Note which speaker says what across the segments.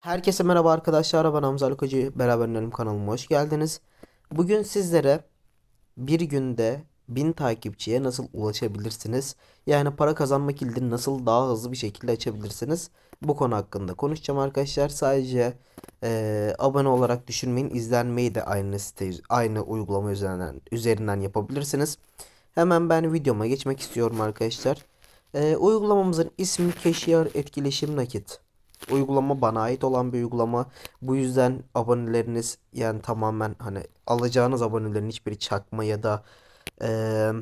Speaker 1: Herkese merhaba arkadaşlar. Ben Hamza Alıkocu. Beraber Önerim kanalıma hoş geldiniz. Bugün sizlere bir günde 1000 takipçiye nasıl ulaşabilirsiniz? Yani para kazanma kilidini nasıl daha hızlı bir şekilde açabilirsiniz? Bu konu hakkında konuşacağım arkadaşlar. Sadece eee, abone olarak düşünmeyin. izlenmeyi de aynı site, aynı uygulama üzerinden, üzerinden yapabilirsiniz. Hemen ben videoma geçmek istiyorum arkadaşlar. Eee, uygulamamızın ismi Cashier Etkileşim Nakit. Uygulama bana ait olan bir uygulama. Bu yüzden aboneleriniz yani tamamen hani alacağınız abonelerin hiçbiri çakma ya da eee,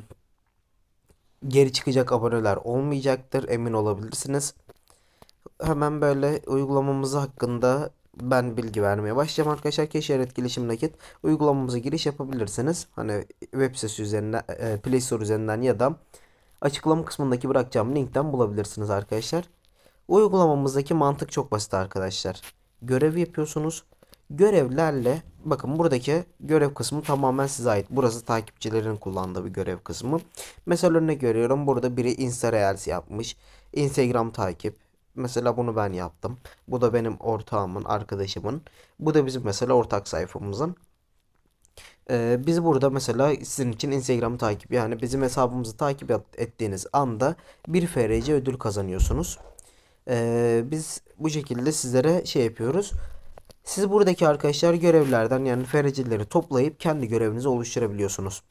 Speaker 1: geri çıkacak aboneler olmayacaktır. Emin olabilirsiniz. Hemen böyle uygulamamız hakkında ben bilgi vermeye başlayacağım arkadaşlar. Keşer etkileşim nakit uygulamamıza giriş yapabilirsiniz. Hani web sitesi üzerinden, e, Play Store üzerinden ya da açıklama kısmındaki bırakacağım linkten bulabilirsiniz arkadaşlar. Uygulamamızdaki mantık çok basit arkadaşlar. Görev yapıyorsunuz. Görevlerle bakın buradaki görev kısmı tamamen size ait. Burası takipçilerin kullandığı bir görev kısmı. Mesela örnek görüyorum. Burada biri Insta Reels yapmış. Instagram takip. Mesela bunu ben yaptım. Bu da benim ortağımın, arkadaşımın. Bu da bizim mesela ortak sayfamızın. Ee, biz burada mesela sizin için Instagram takip yani bizim hesabımızı takip et- ettiğiniz anda bir FRC ödül kazanıyorsunuz. Ee, biz bu şekilde sizlere şey yapıyoruz. Siz buradaki arkadaşlar görevlerden yani FRC'leri toplayıp kendi görevinizi oluşturabiliyorsunuz.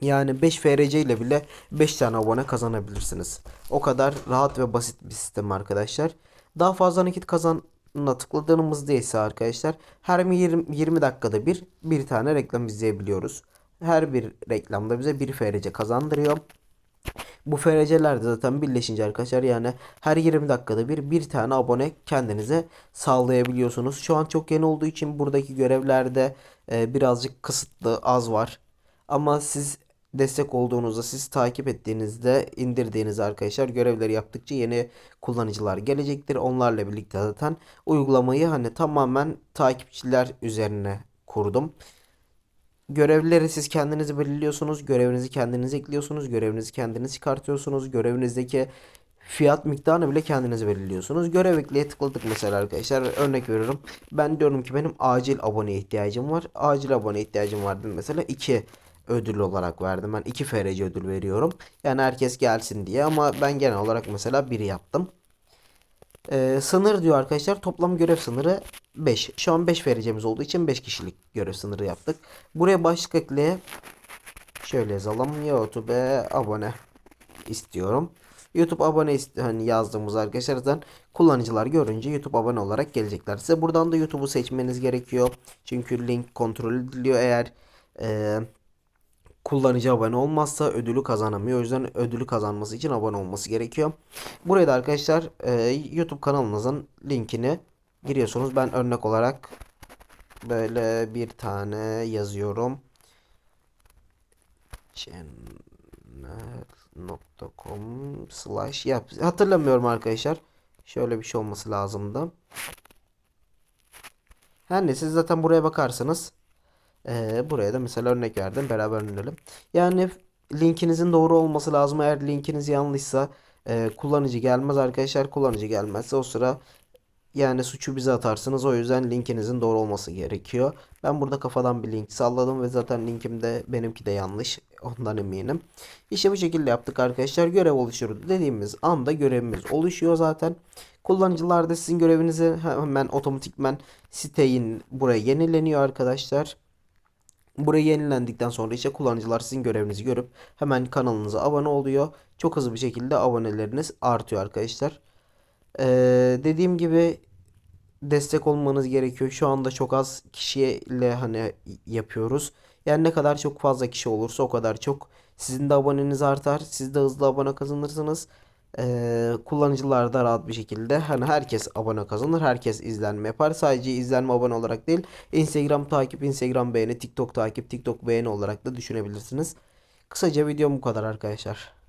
Speaker 1: Yani 5 FRC ile bile 5 tane abone kazanabilirsiniz. O kadar rahat ve basit bir sistem arkadaşlar. Daha fazla nakit kazanına tıkladığımızda ise arkadaşlar her 20, 20 dakikada bir bir tane reklam izleyebiliyoruz. Her bir reklamda bize bir FRC kazandırıyor. Bu FRC'ler de zaten birleşince arkadaşlar yani her 20 dakikada bir bir tane abone kendinize sağlayabiliyorsunuz. Şu an çok yeni olduğu için buradaki görevlerde e, birazcık kısıtlı az var. Ama siz destek olduğunuzda siz takip ettiğinizde indirdiğiniz arkadaşlar görevleri yaptıkça yeni kullanıcılar gelecektir. Onlarla birlikte zaten uygulamayı hani tamamen takipçiler üzerine kurdum. Görevleri siz kendiniz belirliyorsunuz. Görevinizi kendiniz ekliyorsunuz. Görevinizi kendiniz çıkartıyorsunuz. Görevinizdeki fiyat miktarını bile kendiniz belirliyorsunuz. Görev ekleye tıkladık mesela arkadaşlar. Örnek veriyorum. Ben diyorum ki benim acil aboneye ihtiyacım var. Acil abone ihtiyacım var dedim mesela 2 ödül olarak verdim. Ben 2 FRC ödül veriyorum. Yani herkes gelsin diye ama ben genel olarak mesela 1 yaptım. Ee, sınır diyor arkadaşlar. Toplam görev sınırı 5. Şu an 5 vereceğimiz olduğu için 5 kişilik görev sınırı yaptık. Buraya başlık ekleye şöyle yazalım. YouTube'e abone istiyorum. YouTube abone hani yazdığımız arkadaşlar zaten kullanıcılar görünce YouTube abone olarak gelecekler. Size buradan da YouTube'u seçmeniz gerekiyor. Çünkü link kontrol ediliyor eğer e, kullanıcı abone olmazsa ödülü kazanamıyor. O yüzden ödülü kazanması için abone olması gerekiyor. Buraya da arkadaşlar e, YouTube kanalınızın linkini giriyorsunuz. Ben örnek olarak böyle bir tane yazıyorum. channel.com slash yap. Hatırlamıyorum arkadaşlar. Şöyle bir şey olması lazımdı. Her neyse siz zaten buraya bakarsanız ee, buraya da mesela örnek verdim. Beraber önerelim. Yani linkinizin doğru olması lazım. Eğer linkiniz yanlışsa e, kullanıcı gelmez arkadaşlar. Kullanıcı gelmezse o sıra yani suçu bize atarsınız. O yüzden linkinizin doğru olması gerekiyor. Ben burada kafadan bir link salladım ve zaten linkim de benimki de yanlış. Ondan eminim. İşte bu şekilde yaptık arkadaşlar. Görev oluşturdu dediğimiz anda görevimiz oluşuyor zaten. Kullanıcılar da sizin görevinizi hemen otomatikmen siteyin buraya yenileniyor arkadaşlar. Burayı yenilendikten sonra işte kullanıcılar sizin görevinizi görüp hemen kanalınıza abone oluyor. Çok hızlı bir şekilde aboneleriniz artıyor arkadaşlar. Ee, dediğim gibi destek olmanız gerekiyor. Şu anda çok az kişiyle hani yapıyoruz. Yani ne kadar çok fazla kişi olursa o kadar çok sizin de aboneniz artar. Siz de hızlı abone kazanırsınız. Ee, kullanıcılar da rahat bir şekilde hani herkes abone kazanır. Herkes izlenme yapar. Sadece izlenme abone olarak değil. Instagram takip, Instagram beğeni, TikTok takip, TikTok beğeni olarak da düşünebilirsiniz. Kısaca videom bu kadar arkadaşlar.